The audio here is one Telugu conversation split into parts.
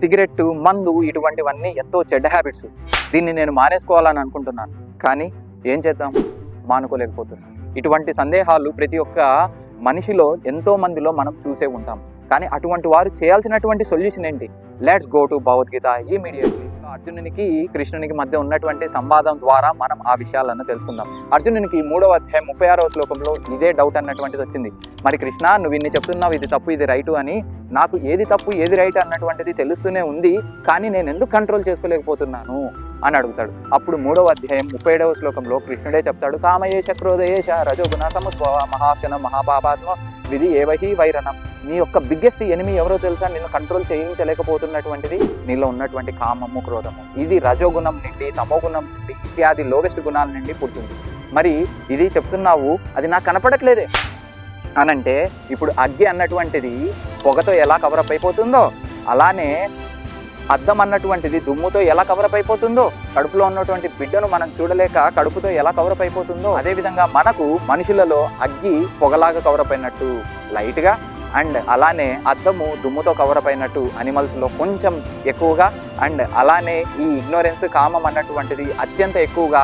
సిగరెట్ మందు ఇటువంటివన్నీ ఎంతో చెడ్డ హ్యాబిట్స్. దీన్ని నేను మానేసుకోవాలని అనుకుంటున్నాను. కానీ ఏం చేద్దాం? మానుకోలేకపోతున్నాను ఇటువంటి సందేహాలు ప్రతి ఒక్క మనిషిలో ఎంతో మందిలో మనం చూసే ఉంటాం. కానీ అటువంటి వారు చేయాల్సినటువంటి సొల్యూషన్ ఏంటి? లెట్స్ గో టు భగవద్గీత ఈ ఇమీడియట్లీ అర్జునునికి కృష్ణునికి మధ్య ఉన్నటువంటి సంవాదం ద్వారా మనం ఆ విషయాలను తెలుసుకుందాం. అర్జునునికి మూడవ అధ్యాయం ముప్పై ఆరవ శ్లోకంలో ఇదే డౌట్ అన్నటువంటిది వచ్చింది. మరి కృష్ణ నువ్వు ఇన్ని చెప్తున్నావు ఇది తప్పు ఇది రైటు అని. నాకు ఏది తప్పు ఏది రైట్ అన్నటువంటిది తెలుస్తూనే ఉంది కానీ నేను ఎందుకు కంట్రోల్ చేసుకోలేకపోతున్నాను? అని అడుగుతాడు. అప్పుడు మూడవ అధ్యాయం ముప్పై ఏడవ శ్లోకంలో కృష్ణుడే చెప్తాడు. కామయేష క్రోధయేష రజోగుణ సముద్భవ మహాశన మహాపాపాత్మ విధి ఏవహి వైరణం. నీ యొక్క బిగ్గెస్ట్ ఎనిమి ఎవరో తెలుసా? నిన్ను కంట్రోల్ చేయించలేకపోతున్నటువంటిది నీలో ఉన్నటువంటి కామము క్రోధము. ఇది రజోగుణం నుండి తమోగుణం నుండి ఇత్యాది లోవెస్ట్ గుణాల నుండి పుడుతుంది. మరి ఇది చెప్తున్నావు అది నాకు కనపడట్లేదే. అనంటే ఇప్పుడు అగ్గి అన్నటువంటిది పొగతో ఎలా కవరప్ అయిపోతుందో అలానే అద్దం అన్నటువంటిది దుమ్ముతో ఎలా కవరప్ అయిపోతుందో కడుపులో ఉన్నటువంటి బిడ్డను మనం చూడలేక కడుపుతో ఎలా కవరప్ అయిపోతుందో అదేవిధంగా మనకు మనుషులలో అగ్గి పొగలాగా కవరప్ అయినట్టు. లైట్గా అండ్ అలానే అద్దము దుమ్ముతో కవరప్ అయినట్టు అనిమల్స్లో కొంచెం ఎక్కువగా అండ్ అలానే ఈ ఇగ్నోరెన్స్ కామం అన్నటువంటిది అత్యంత ఎక్కువగా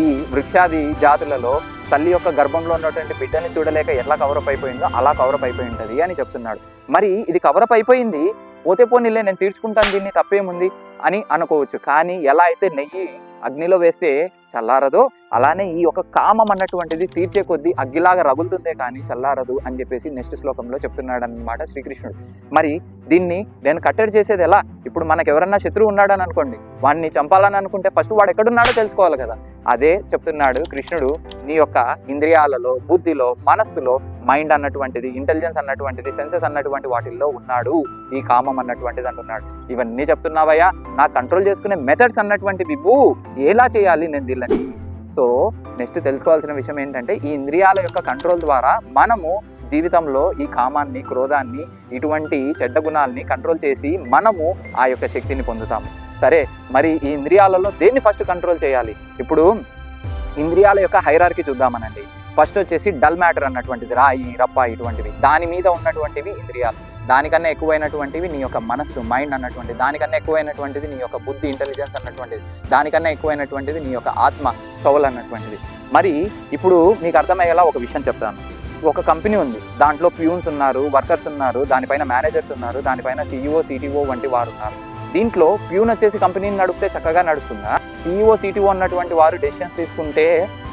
ఈ వృక్షాది జాతులలో తల్లి యొక్క గర్భంలో ఉన్నటువంటి బిడ్డని చూడలేక ఎలా కవరప్ అయిపోయిందో అలా కవరప్ అయిపోయి ఉంటుంది అని చెప్తున్నాడు. మరి ఇది కవరప్ అయిపోయింది పోతే పోనీలే నేను తీర్చుకుంటాను దీన్ని తప్పేముంది అని అనుకోవచ్చు. కానీ ఎలా అయితే నెయ్యి అగ్నిలో వేస్తే చల్లారదో. అలానే ఈ యొక్క కామం అన్నటువంటిది తీర్చే కొద్దీ అగ్గిలాగా రగులుతుందే కానీ చల్లారదు అని చెప్పేసి నెక్స్ట్ శ్లోకంలో చెప్తున్నాడు అనమాట శ్రీకృష్ణుడు. మరి దీన్ని నేను కట్టడి చేసేది ఎలా? ఇప్పుడు మనకు ఎవరన్నా శత్రువు ఉన్నాడని అనుకోండి. వాడిని చంపాలని అనుకుంటే ఫస్ట్ వాడు ఎక్కడున్నాడో తెలుసుకోవాలి కదా. అదే చెప్తున్నాడు కృష్ణుడు నీ యొక్క ఇంద్రియాలలో బుద్ధిలో మనస్సులో మైండ్ అన్నటువంటిది ఇంటెలిజెన్స్ అన్నటువంటిది సెన్సెస్ అన్నటువంటి వాటిల్లో ఉన్నాడు. ఈ కామం అన్నటువంటిది అంటున్నాడు. ఇవన్నీ చెప్తున్నావయ్యా? నా కంట్రోల్ చేసుకునే మెథడ్స్ అన్నటువంటివి ఇవ్వు. ఎలా చేయాలి నేను దీళ్ళని సో నెక్స్ట్ తెలుసుకోవాల్సిన విషయం ఏంటంటే ఈ ఇంద్రియాల యొక్క కంట్రోల్ ద్వారా మనము జీవితంలో ఈ కామాన్ని క్రోధాన్ని ఇటువంటి చెడ్డ గుణాలని కంట్రోల్ చేసి మనము ఆ యొక్క శక్తిని పొందుతాము. సరే మరి ఈ ఇంద్రియాలలో దేన్ని ఫస్ట్ కంట్రోల్ చేయాలి? ఇప్పుడు ఇంద్రియాల యొక్క హైరార్కి చూద్దామనండి. ఫస్ట్ వచ్చేసి డల్ మ్యాటర్ అన్నటువంటిది రాయి రప్ప ఇటువంటివి. దాని మీద ఉన్నటువంటివి ఇంద్రియాలు. దానికన్నా ఎక్కువైనటువంటివి నీ యొక్క మనస్సు మైండ్ అన్నటువంటిది దానికన్నా ఎక్కువైనటువంటిది నీ యొక్క బుద్ధి ఇంటెలిజెన్స్ అన్నటువంటిది దానికన్నా ఎక్కువైనటువంటిది నీ యొక్క ఆత్మ సోల్ అన్నటువంటిది. మరి ఇప్పుడు మీకు అర్థమయ్యేలా ఒక విషయం చెప్తాను. ఒక కంపెనీ ఉంది. దాంట్లో ప్యూన్స్ ఉన్నారు వర్కర్స్ ఉన్నారు దానిపైన మేనేజర్స్ ఉన్నారు దానిపైన సీఈఓ సిటీఓ వంటి వారు ఉన్నారు. దీంట్లో ప్యూన్ వచ్చేసి కంపెనీని నడిపితే చక్కగా నడుస్తుందా? సిఇఓ సిటీఓ అన్నటువంటి వారు డెసిషన్స్ తీసుకుంటే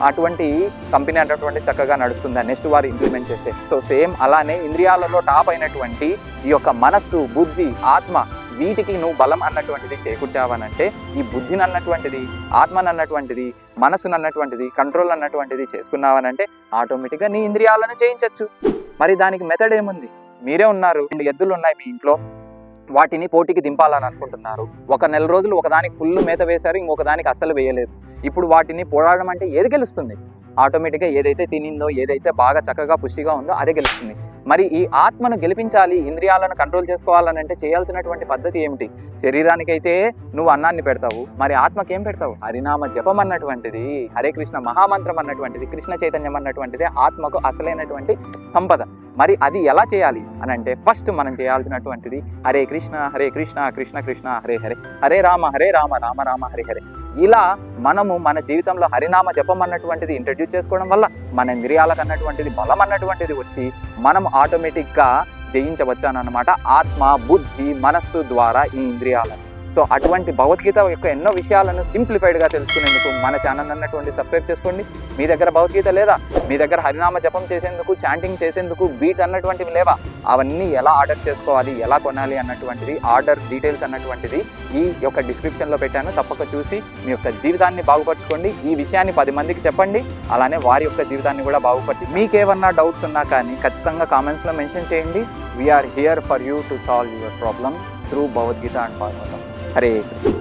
అటువంటి కంపెనీ అన్నటువంటి చక్కగా నడుస్తుందా? నెక్స్ట్ వారు ఇంప్లిమెంట్ చేస్తే. సో సేమ్ అలానే ఇంద్రియాలలో టాప్ అయినటువంటి ఈ యొక్క మనస్సు బుద్ధి ఆత్మ వీటికి నువ్వు బలం అన్నటువంటిది చేకూర్చావనంటే ఈ బుద్ధిని అన్నటువంటిది ఆత్మను అన్నటువంటిది మనసును అన్నటువంటిది కంట్రోల్ అన్నటువంటిది చేసుకున్నావనంటే ఆటోమేటిక్గా నీ ఇంద్రియాలను చేయించవచ్చు మరి దానికి మెథడ్ ఏముంది? మీరే ఉన్నారు. రెండు ఎద్దులు ఉన్నాయి మీ ఇంట్లో. వాటిని పోటీకి దింపాలని అనుకుంటున్నారు. ఒక నెల రోజులు ఒకదానికి ఫుల్ మేత వేశారు ఇంకొక దానికి అస్సలు వేయలేదు. ఇప్పుడు వాటిని పోరాడడం అంటే ఏది గెలుస్తుంది? ఆటోమేటిక్గా ఏదైతే తినిందో ఏదైతే బాగా చక్కగా పుష్టిగా ఉందో అదే గెలుస్తుంది. మరి ఈ ఆత్మను గెలిపించాలి ఇంద్రియాలను కంట్రోల్ చేసుకోవాలని అంటే చేయాల్సినటువంటి పద్ధతి ఏమిటి? శరీరానికైతే నువ్వు అన్నాన్ని పెడతావు మరి ఆత్మకి ఏం పెడతావు? హరినామ జపం అన్నటువంటిది హరే కృష్ణ మహామంత్రం అన్నటువంటిది కృష్ణ చైతన్యం అన్నటువంటిది ఆత్మకు అసలైనటువంటి సంపద. మరి అది ఎలా చేయాలి? అని అంటే ఫస్ట్ మనం చేయాల్సినటువంటిది హరే కృష్ణ హరే కృష్ణ కృష్ణ కృష్ణ హరే హరే హరే రామ హరే రామ రామ రామ హరే హరే. ఇలా మనము మన జీవితంలో హరినామ జపం అన్నటువంటిది ఇంట్రడ్యూస్ చేసుకోవడం వల్ల మన ఇంద్రియాలకు అన్నటువంటిది బలం అన్నటువంటిది వచ్చి మనం ఆటోమేటిక్గా జయించవచ్చు అన్నమాట ఆత్మ బుద్ధి మనస్సు ద్వారా ఈ ఇంద్రియాలను. సో అటువంటి భగవద్గీత యొక్క ఎన్నో విషయాలను సింప్లిఫైడ్గా తెలుసుకునేందుకు మన ఛానల్ అన్నటువంటి సబ్స్క్రైబ్ చేసుకోండి. మీ దగ్గర భగవద్గీత లేదా మీ దగ్గర హరినామ జపం చేసేందుకు చాంటింగ్ చేసేందుకు బీట్స్ అన్నటువంటివి లేవా? అవన్నీ ఎలా ఆర్డర్ చేసుకోవాలి ఎలా కొనాలి అన్నటువంటిది ఆర్డర్ డీటెయిల్స్ అన్నటువంటిది ఈ యొక్క డిస్క్రిప్షన్లో పెట్టాను. తప్పక చూసి మీ యొక్క జీవితాన్ని బాగుపరచుకోండి. ఈ విషయాన్ని పది మందికి చెప్పండి. అలానే వారి యొక్క జీవితాన్ని కూడా బాగుపరచి మీకేమన్నా డౌట్స్ ఉన్నా కానీ ఖచ్చితంగా కామెంట్స్లో మెన్షన్ చేయండి. We are here for you to solve your problems through Bhagavad Gita and Bhagavatam Hare Krishna